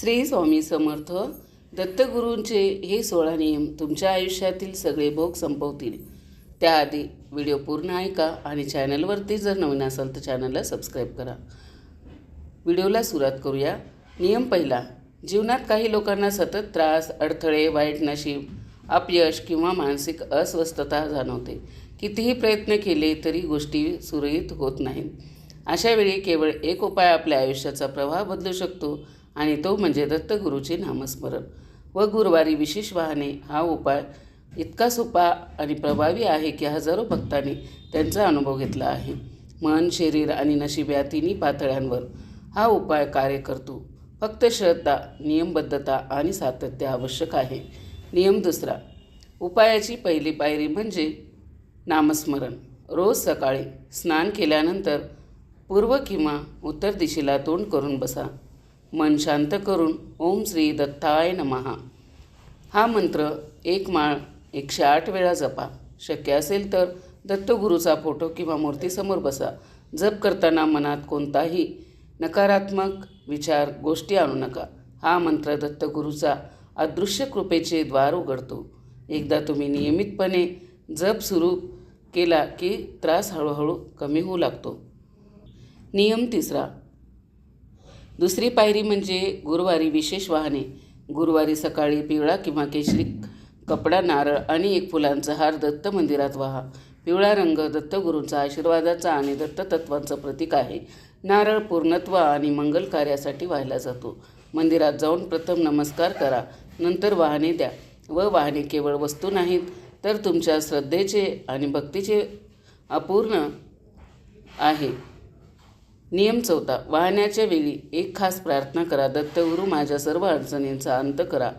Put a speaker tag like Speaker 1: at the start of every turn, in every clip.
Speaker 1: श्री स्वामी समर्थ दत्तगुरूंचे हे सोळा नियम तुमच्या आयुष्यातील सगळे भोग संपवतील. त्याआधी व्हिडिओ पूर्ण ऐका आणि चॅनलवरती जर नवीन असाल तर चॅनलला सबस्क्राईब करा. व्हिडिओला सुरुवात करूया. नियम पहिला जीवनात काही लोकांना सतत त्रास अडथळे वाईट नशीब अपयश किंवा मानसिक अस्वस्थता जाणवते. कितीही प्रयत्न केले तरी गोष्टी सुरळीत होत नाहीत. अशावेळी केवळ एक उपाय आपल्या आयुष्याचा प्रवाह बदलू शकतो आणि तो म्हणजे दत्तगुरूचे नामस्मरण. व गुरुवारी विशेष वाहने हा उपाय इतका सोपा आणि प्रभावी आहे की हजारो भक्तांनी त्यांचा अनुभव घेतला आहे. मन शरीर आणि नशीब या तिन्ही पातळ्यांवर हा उपाय कार्य करतो. फक्त श्रद्धा नियमबद्धता आणि सातत्य आवश्यक आहे. नियम दुसरा उपायाची पहिली पायरी म्हणजे नामस्मरण. रोज सकाळी स्नान केल्यानंतर पूर्व किंवा उत्तर दिशेला तोंड करून बसा. मन शांत करून ओम श्री दत्ताय नमहा हा मंत्र एक माळ एकशे आठ वेळा जपा. शक्य असेल तर दत्तगुरूचा फोटो किंवा मूर्तीसमोर बसा. जप करताना मनात कोणताही नकारात्मक विचार गोष्टी आणू नका. हा मंत्र दत्तगुरूचा अदृश्य कृपेचे द्वार उघडतो. एकदा तुम्ही नियमितपणे जप सुरू केला की त्रास हळूहळू कमी होऊ लागतो. नियम तिसरा दुसरी पायरी म्हणजे गुरुवारी विशेष वाहने. गुरुवारी सकाळी पिवळा किंवा केशरी कपडा नारळ आणि एक फुलांचा हार दत्त मंदिरात वाहा. पिवळा रंग दत्तगुरूंचा आशीर्वादाचा आणि दत्ततत्वांचं प्रतीक आहे. नारळ पूर्णत्व आणि मंगल कार्यासाठी वाहिला जातो. मंदिरात जाऊन प्रथम नमस्कार करा. नंतर वाहने द्या. व वाहने केवळ वस्तू नाहीत तर तुमच्या श्रद्धेचे आणि भक्तीचे अपूर्ण आहे. नियम चौथा वाहण्याच्या वेळी एक खास प्रार्थना करा दत्तगुरू माझ्या सर्व अडचणींचा अंत करा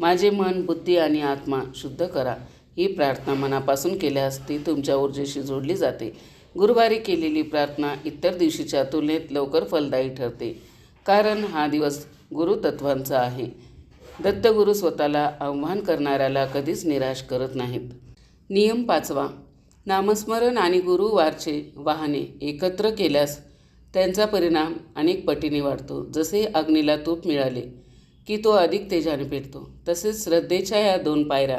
Speaker 1: माझे मन बुद्धी आणि आत्मा शुद्ध करा. ही प्रार्थना मनापासून केल्यास ती तुमच्या ऊर्जेशी जोडली जाते. गुरुवारी केलेली प्रार्थना इतर दिवशीच्या तुलनेत लवकर फलदायी ठरते. कारण हा दिवस गुरुतत्वांचा आहे. दत्तगुरू स्वतःला आव्हान करणाऱ्याला कधीच निराश करत नाहीत. नियम पाचवा नामस्मरण आणि गुरुवारचे वाहने एकत्र केल्यास त्यांचा परिणाम अनेक पटीने वाढतो. जसे अग्नीला तूप मिळाले की तो अधिक तेजाने पेटतो तसेच श्रद्धेच्या या दोन पायऱ्या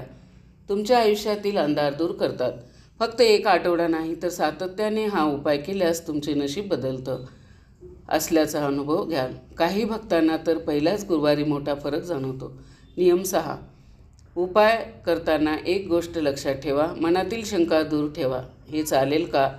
Speaker 1: तुमच्या आयुष्यातील अंधार दूर करतात. फक्त एक आठवडा नाही तर सातत्याने हा उपाय केल्यास तुमचे नशीब बदलतं असल्याचा अनुभव घ्याल काही भक्तांना तर पहिल्याच गुरुवारी मोठा फरक जाणवतो. नियम सहा. उपाय करताना एक गोष्ट लक्षात ठेवा. मनातील शंका दूर ठेवा. हे चालेल का?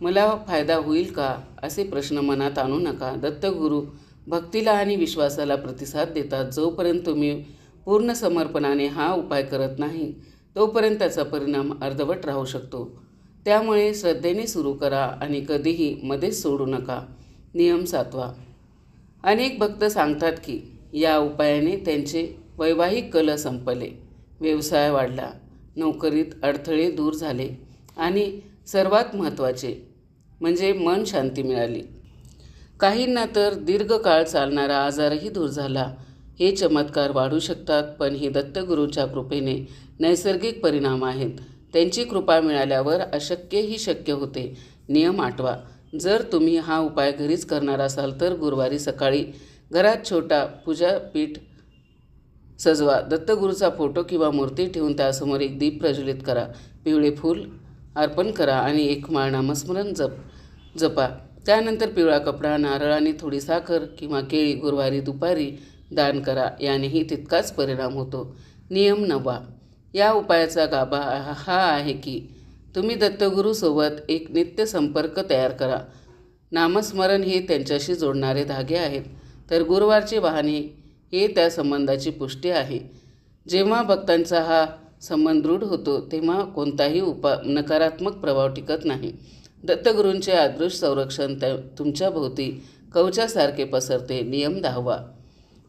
Speaker 1: मला फायदा होईल का? असे प्रश्न मनात आणू नका. दत्तगुरू भक्तीला आणि विश्वासाला प्रतिसाद देतात. जोपर्यंत तुम्ही पूर्ण समर्पणाने हा उपाय करत नाही तोपर्यंत त्याचा परिणाम अर्धवट राहू शकतो. त्यामुळे श्रद्धेने सुरू करा आणि कधीही मध्येच सोडू नका. नियम सातवा. अनेक भक्त सांगतात की या उपायाने त्यांचे वैवाहिक कल संपले. व्यवसाय वाढला. नोकरीत अडथळे दूर झाले. आणि सर्वात महत्त्वाचे म्हणजे मन शांती मिळाली. काहींना तर दीर्घकाळ चालणारा आजारही दूर झाला. हे चमत्कार वाढू शकतात पण हे दत्तगुरूंच्या कृपेने नैसर्गिक परिणाम आहेत. त्यांची कृपा मिळाल्यावर अशक्यही शक्य होते. नियम आठवा. जर तुम्ही हा उपाय घरीच करणार असाल तर गुरुवारी सकाळी घरात छोटा पूजापीठ सजवा. दत्तगुरूचा फोटो किंवा मूर्ती ठेवून त्यासमोर एक दीप प्रज्वलित करा. पिवळे फूल अर्पण करा आणि एक माळ नामस्मरण जप जपा. त्यानंतर पिवळा कपडा नारळ आणि थोडी साखर किंवा केळी गुरुवारी दुपारी दान करा. यानेही तितकाच परिणाम होतो. नियम नववा या उपायाचा गाभा हा आहे की तुम्ही दत्तगुरूसोबत एक नित्य संपर्क तयार करा. नामस्मरण हे त्यांच्याशी जोडणारे धागे आहेत. तर गुरुवारचे वाहने हे त्या संबंधाची पुष्टी आहे. जेव्हा भक्तांचा हा संबंध दृढ होतो तेव्हा कोणताही उपा नकारात्मक प्रभाव टिकत नाही. दत्तगुरूंचे आदृश संरक्षण त्या तुमच्या भोवती कवचासारखे पसरते नियम दहावा.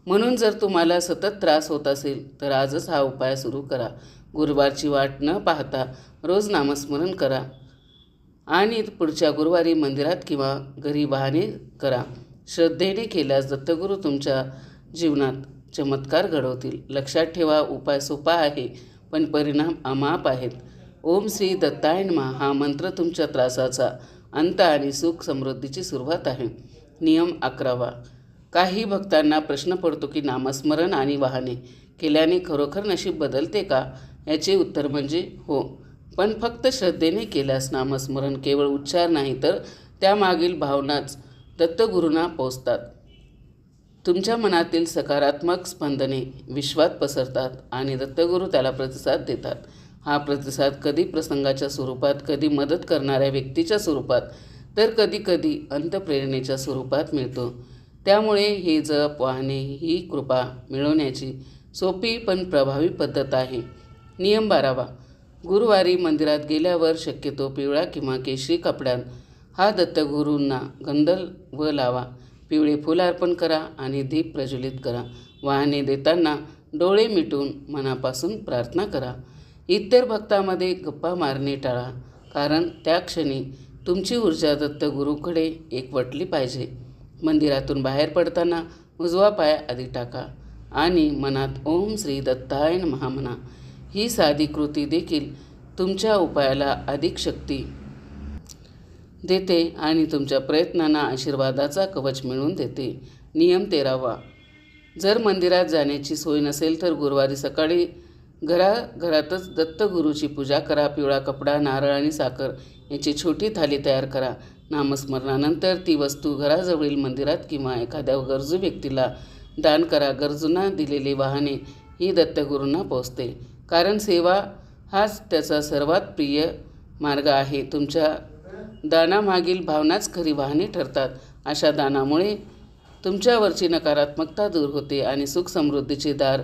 Speaker 1: म्हणून जर तुम्हाला सतत त्रास होत असेल तर आजच हा उपाय सुरू करा. गुरुवारची वाट न पाहता रोज नामस्मरण करा आणि पुढच्या गुरुवारी मंदिरात किंवा घरी वाहने करा. श्रद्धेने केल्यास दत्तगुरू तुमच्या जीवनात चमत्कार घडवतील. लक्षात ठेवा उपाय सोपा आहे. पण परिणाम अमाप आहेत. ओम श्री दत्ताय हा मंत्र तुमच्या त्रासाचा अंत आणि सुख समृद्धीची सुरुवात आहे. नियम अकरावा. काही भक्तांना प्रश्न पडतो की नामस्मरण आणि वाहने केल्याने खरोखर नशीब बदलते का? याचे उत्तर म्हणजे हो. पण फक्त श्रद्धेने केल्यास नामस्मरण केवळ उच्चार नाही तर त्यामागील भावनाच दत्तगुरूंना पोचतात. तुमच्या मनातील सकारात्मक स्पंदने विश्वात पसरतात आणि दत्तगुरू त्याला प्रतिसाद देतात. हा प्रतिसाद कधी प्रसंगाच्या स्वरूपात कधी मदत करणाऱ्या व्यक्तीच्या स्वरूपात तर कधी कधी अंतप्रेरणेच्या स्वरूपात मिळतो. त्यामुळे हे जप वाहने ही कृपा मिळवण्याची सोपी पण प्रभावी पद्धत आहे. नियम बारावा. गुरुवारी मंदिरात गेल्यावर शक्यतो पिवळा किंवा केशरी कपड्यात हा दत्तगुरूंना गंधल व लावा. पिवळे फुल अर्पण करा आणि दीप प्रज्वलित करा. वाहने देताना डोळे मिटून मनापासून प्रार्थना करा. इतर भक्तामध्ये गप्पा मारणे टाळा कारण त्या क्षणी तुमची ऊर्जा दत्त गुरुकडे एकवटली पाहिजे. मंदिरातून बाहेर पडताना उजवा पाय आधी टाका आणि मनात ओम श्री दत्ताय महामना ही साधी कृती देखील तुमच्या उपायाला अधिक शक्ती देते आणि तुमच्या प्रयत्नांना आशीर्वादाचा कवच मिळवून देते. नियम तेरावा. जर मंदिरात जाण्याची सोय नसेल तर गुरुवारी सकाळी घरा घरातच दत्तगुरूची पूजा करा. पिवळा कपडा नारळ आणि साखर याची छोटी थाली तयार करा. नामस्मरणानंतर ती वस्तू घराजवळील मंदिरात किंवा एखाद्या गरजू व्यक्तीला दान करा. गरजूंना दिलेली वाहने ही दत्तगुरूंना पोचते. कारण सेवा हाच त्याचा सर्वात प्रिय मार्ग आहे. तुमच्या दानामागील भावनाच खरी वाहने ठरतात. अशा दानामुळे तुमच्यावरची नकारात्मकता दूर होते आणि सुख समृद्धीचे दार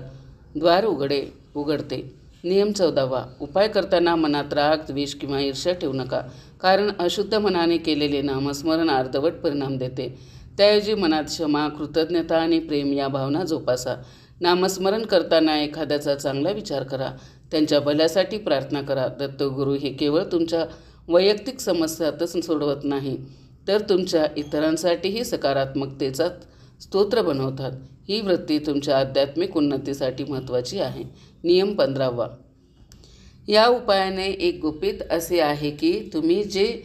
Speaker 1: द्वार उघडे उघडते. नियम चौदावा. उपाय करताना मनात राग द्वेष किंवा ईर्ष्या ठेवू नका. कारण अशुद्ध मनाने केलेले नामस्मरण अर्धवट परिणाम देते. त्याऐवजी मनात क्षमा कृतज्ञता आणि प्रेम या भावना जोपासा. नामस्मरण करताना एखाद्याचा चांगला विचार करा. त्यांच्या भल्यासाठी प्रार्थना करा. दत्तगुरू हे केवळ तुमच्या वैयक्तिक समस्यातच सोडवत नाही तर तुमच्या इतरांसाठीही सकारात्मकतेचा स्तोत्र बनवतात. ही वृत्ती तुमच्या आध्यात्मिक उन्नतीसाठी महत्त्वाची आहे. नियम पंधरावा. या उपायाने एक गुपित असे आहे की तुम्ही जे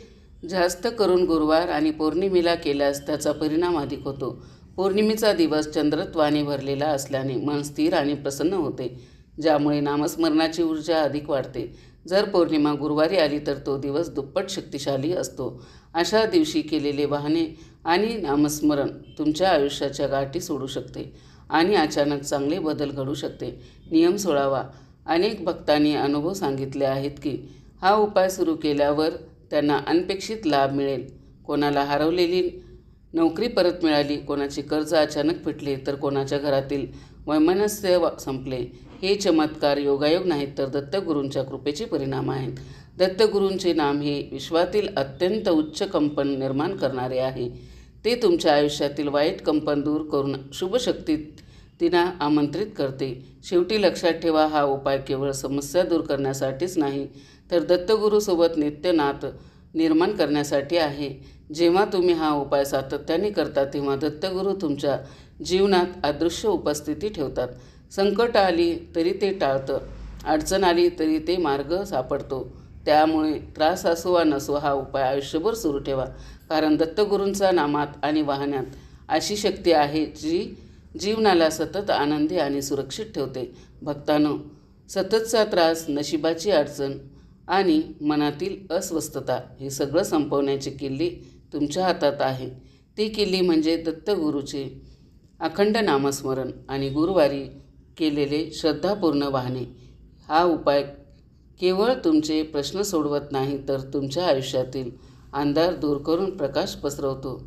Speaker 1: जास्त करून गुरुवार आणि पौर्णिमेला केल्यास त्याचा परिणाम अधिक होतो. पौर्णिमेचा दिवस चंद्रत्वाने भरलेला असल्याने मन स्थिर आणि प्रसन्न होते ज्यामुळे नामस्मरणाची ऊर्जा अधिक वाढते. जर पौर्णिमा गुरुवारी आली तर तो दिवस दुप्पट शक्तिशाली असतो. अशा दिवशी केलेले वाहने आणि नामस्मरण तुमच्या आयुष्याच्या गाठी सोडू शकते आणि अचानक चांगले बदल घडू शकते. नियम सोळावा अनेक भक्तांनी अनुभव सांगितले आहेत की हा उपाय सुरू केल्यावर त्यांना अनपेक्षित लाभ मिळेल. कोणाला हरवलेली नोकरी परत मिळाली कोणाचे कर्ज अचानक फिटले तर कोणाच्या घरातील वैमनस्य संपले. हे चमत्कार योगायोग नाहीत तर दत्तगुरूंच्या कृपेचे परिणाम आहेत. दत्तगुरूंचे नाम हे विश्वातील अत्यंत उच्च कंपन निर्माण करणारे आहे. ते तुमच्या आयुष्यातील वाईट कंपन दूर करून शुभशक्तीत तिना आमंत्रित करते. शेवटी लक्षात ठेवा हा उपाय केवळ समस्या दूर करण्यासाठीच नाही तर दत्तगुरूसोबत नित्यनाथ निर्माण करण्यासाठी आहे. जेव्हा तुम्ही हा उपाय सातत्याने करता तेव्हा दत्तगुरू तुमच्या जीवनात अदृश्य उपस्थिती ठेवतात. संकट आली तरी ते टाळतं. अडचण आली तरी ते मार्ग सापडतो. त्यामुळे त्रास असो वा नसो हा उपाय आयुष्यभर सुरू ठेवा. कारण दत्तगुरूंचा नामात आणि वाहनात अशी शक्ती आहे जी जीवनाला सतत आनंदी आणि सुरक्षित ठेवते. भक्तांनो सततचा त्रास नशिबाची अडचण आणि मनातील अस्वस्थता हे सगळं संपवण्याची किल्ली तुमच्या हातात आहे. ती किल्ली म्हणजे दत्तगुरूचे अखंड नामस्मरण आणि गुरुवारी केलेले श्रद्धापूर्ण वाहने. हा उपाय केवळ तुमचे प्रश्न सोडवत नाही तर तुमच्या आयुष्यातील अंधार दूर करून प्रकाश पसरवतो.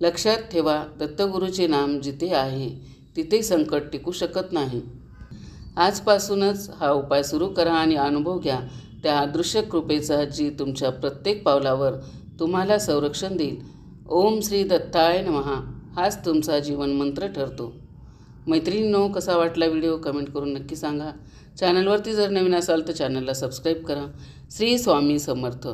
Speaker 1: लक्षात ठेवा दत्तगुरूचे नाम जिथे आहे तिथे संकट टिकू शकत नाही. आजपासूनच हा उपाय सुरू करा आणि अनुभव घ्या. त्या अदृश्य कृपेचा जी तुमच्या प्रत्येक पावलावर तुम्हाला संरक्षण देईल. ओम श्री दत्ताय नमहा हाच तुमचा जीवनमंत्र ठरतो. मैत्रिणींनो कसा वाटला व्हिडिओ कमेंट करून नक्की सांगा. चॅनलवरती जर नवीन असाल तर चॅनलला सबस्क्राईब करा. श्री स्वामी समर्थ.